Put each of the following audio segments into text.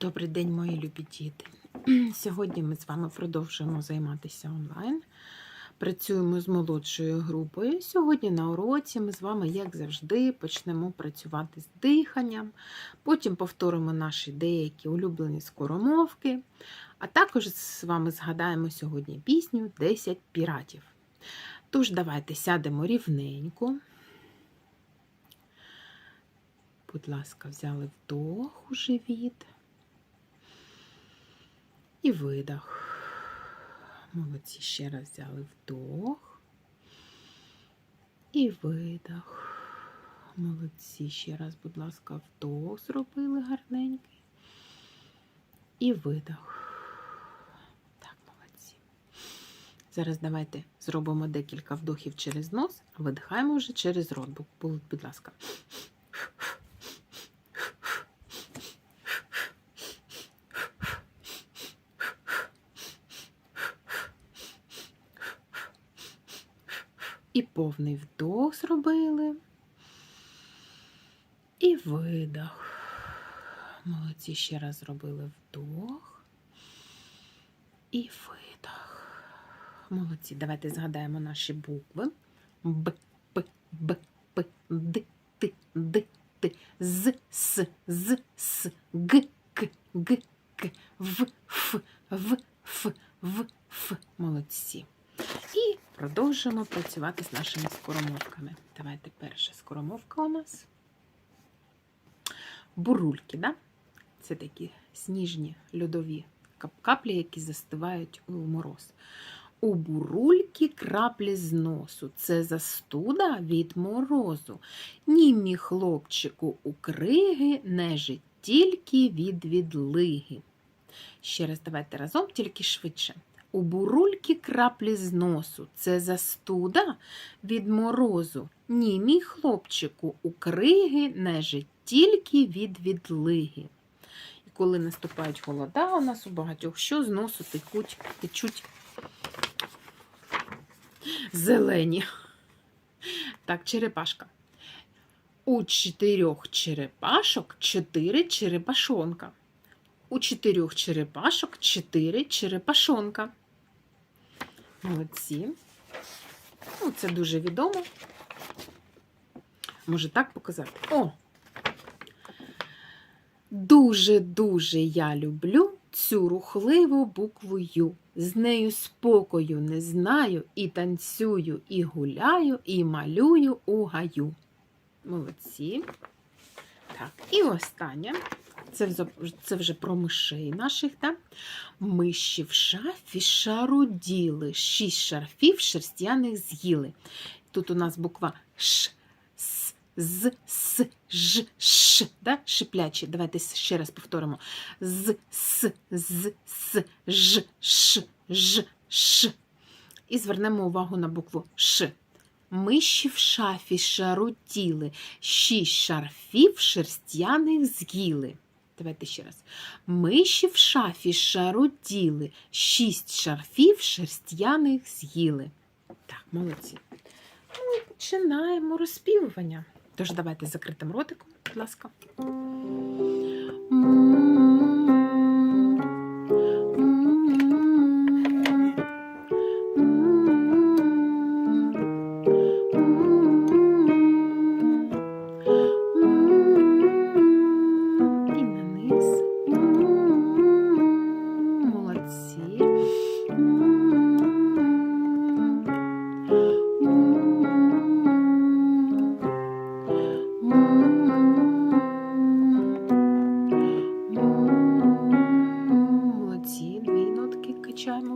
Добрий день, мої любі діти. Сьогодні ми з вами продовжуємо займатися онлайн. Працюємо з молодшою групою. Сьогодні на уроці ми з вами, як завжди, почнемо працювати з диханням, потім повторимо наші деякі улюблені скоромовки, а також з вами згадаємо сьогодні пісню «10 піратів. Тож, давайте сядемо рівненько. Будь ласка, взяли вдох у живіт. І видох. Молодці ще раз взяли вдох. І видох. Молодці ще раз, будь ласка, вдох зробили гарненький. І видох. Так, молодці. Зараз давайте зробимо декілька вдохів через нос, а видихаємо вже через рот. Будь, ласка. І повний вдох зробили. І видох. Молодці ще раз зробили вдох. І видох. Молодці. Давайте згадаємо наші букви. Б, П, Б, П, Д, Т, Д, Т, З, С, З, С, Г, К, Г, К, В, Ф, В, Ф, В, Ф. Молодці. І продовжуємо працювати з нашими скоромовками. Давайте перша скоромовка у нас. Бурульки, да? Це такі сніжні льодові каплі, які застивають у мороз. У бурульки краплі з носу. Це застуда від морозу. Ні, мій хлопчику, у криги нежить тільки від відлиги. Ще раз давайте разом, тільки швидше. У бурульки краплі з носу. Це застуда від морозу. Ні, мій хлопчику, у криги нежить тільки від відлиги. І коли наступають холода, у нас у багатьох що з носу текуть, течуть зелені. Так, черепашка. У чотирьох черепашок чотири черепашонка. У чотирьох черепашок чотири черепашонка. Молодці. Ну, це дуже відомо. Може так показати? О! Дуже-дуже я люблю цю рухливу букву Ю. З нею спокою не знаю, і танцюю, і гуляю, і малюю у гаю. Молодці. Так, і останнє. Це це вже про мишей наших, так? Миші в шафі шаруділи, шість шарфів шерстяних з'їли. Тут у нас буква Ш, С, З, С, Ж, Ш, да? шиплячі. Давайте ще раз повторимо. З, С, З, С, Ж, Ш, Ж, Ш. І звернемо увагу на букву Ш. Миші в шафі шарутіли, шість шарфів шерстяних з'їли. Давайте ще раз. Миші в шафі шаруділи, шість шарфів шерстяних з'їли. Так, молодці. Ми починаємо розпівування. Тож давайте закритим ротиком, будь ласка.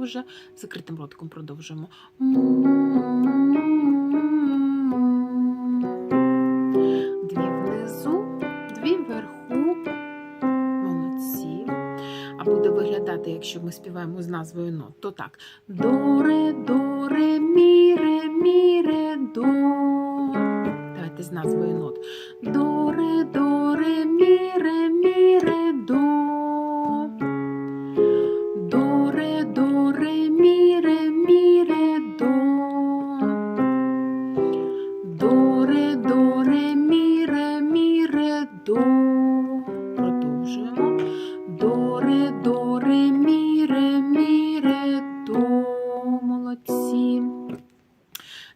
Вже. Закритим ротиком продовжуємо. Дві внизу, дві вверху. Молодці. А буде виглядати, якщо ми співаємо з назвою нот, то так. До, ре, до, ре, мі, ре, мі, ре, до. Давайте з назвою нот. До, ре, до, ре, мі,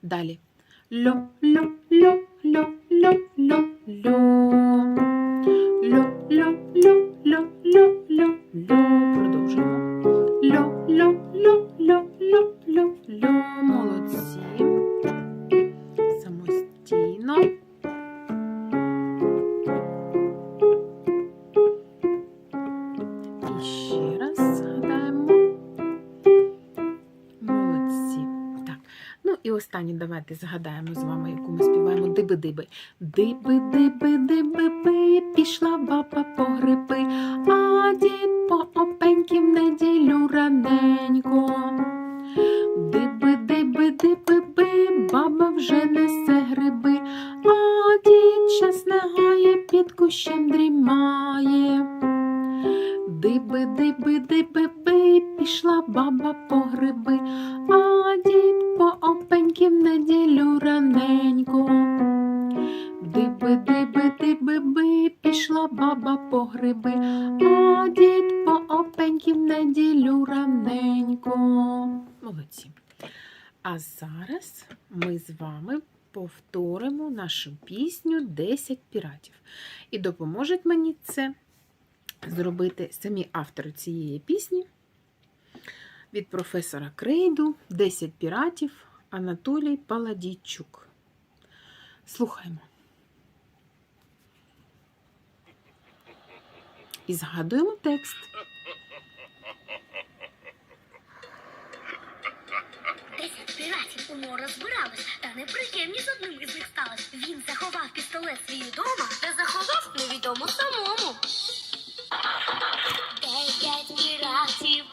Далі. Льо, льо, льо, льо, льо, льо, льо. І останнє давайте згадаємо з вами, яку ми співаємо диби-диби. Диби-диби-диби-би, пішла баба по гриби, а дід по опеньки в неділю раненько. Диби-диби-диби-би, баба вже несе гриби, а дід час не гає, під кущем дрімає. Диби-диби-диби-би, пішла баба по гриби, а дід по опеньки в неділю раненько. Диби-диби-диби-би, пішла баба по гриби, а дід по опеньки в неділю раненько. Молодці. А зараз ми з вами повторимо нашу пісню «10 піратів. І допоможуть мені це зробити самі автори цієї пісні від професора Крейду «10 піратів Анатолій Паладійчук. Слухаймо. І згадуємо текст. Десять піратів у море збирались, та неприємні з одним із них сталося. Він заховав пістолет свій удома, та заховав невідомо самому. Дев'ять піратів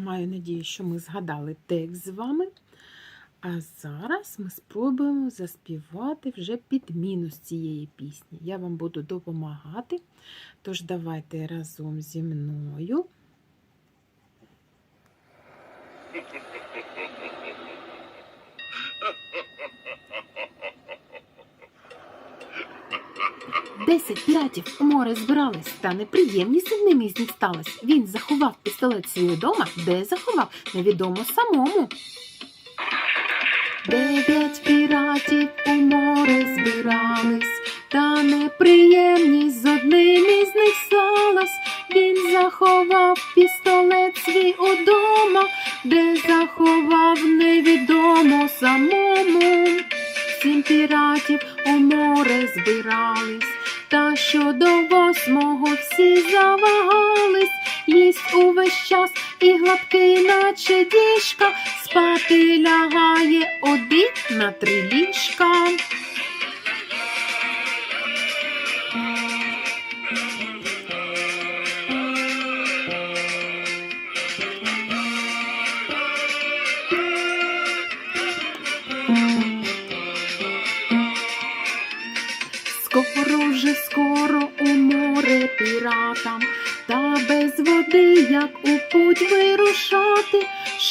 маю надію, що ми згадали текст з вами. А зараз ми спробуємо заспівати вже підміну з цієї пісні. Я вам буду допомагати. Тож давайте разом зі мною. Десять піратів у море збирались, та неприємність одним із них. Він заховав пістолет свій дома, де заховав, невідомо самому. Дев'ять піратів у море збирались, та неприємність з одним із них сталась. Він заховав пістолет свій удома, один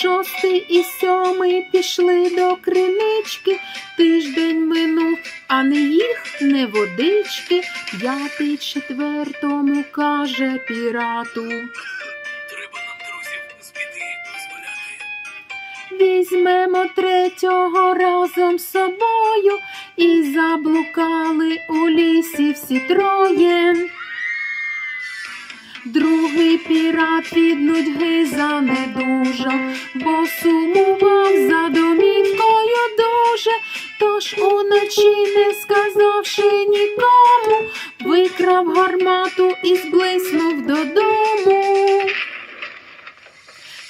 Шостий і сьомий пішли до кринички, тиждень минув, а не їх, не водички. П'ятий четвертому каже пірату. Треба нам друзів з біди визволяти. Візьмемо третього разом з собою і заблукали у лісі всі троє. Другий пірат від нудьги занедужав, бо сумував за домівкою дуже, тож уночі, не сказавши нікому, викрав гармату і зблиснув додому.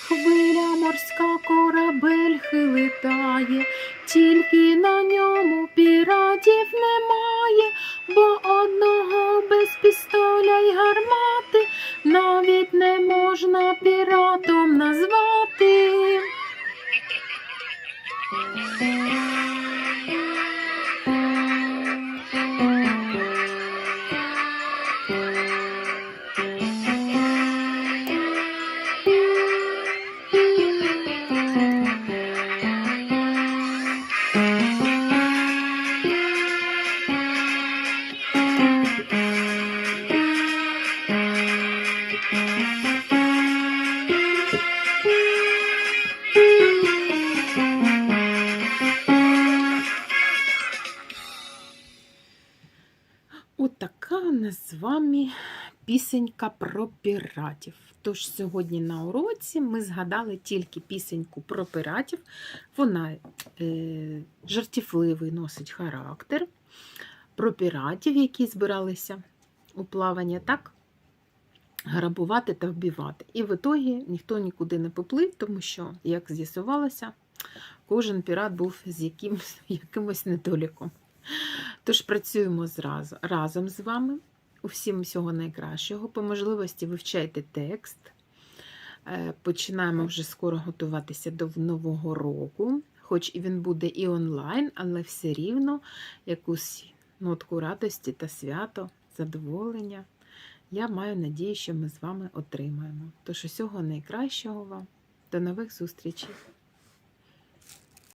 Хвиля морська корабель хилитає, тільки на ньому піратів немає, пісенька про піратів. Тож сьогодні на уроці ми згадали тільки пісеньку про піратів. Вона е, жартівливий носить характер. Про піратів, які збиралися у плавання, так? Грабувати та вбивати. І в ітогі ніхто нікуди не поплив, тому що, як з'ясувалося, кожен пірат був з якимось, якимось недоліком. Тож працюємо зразу, разом з вами. Усім всього найкращого. По можливості вивчайте текст. Е, Починаємо вже скоро готуватися до Нового року. Хоч і він буде і онлайн, але все рівно якусь нотку радості та свято, задоволення. Я маю надію, що ми з вами отримаємо. Тож усього найкращого вам. До нових зустрічей!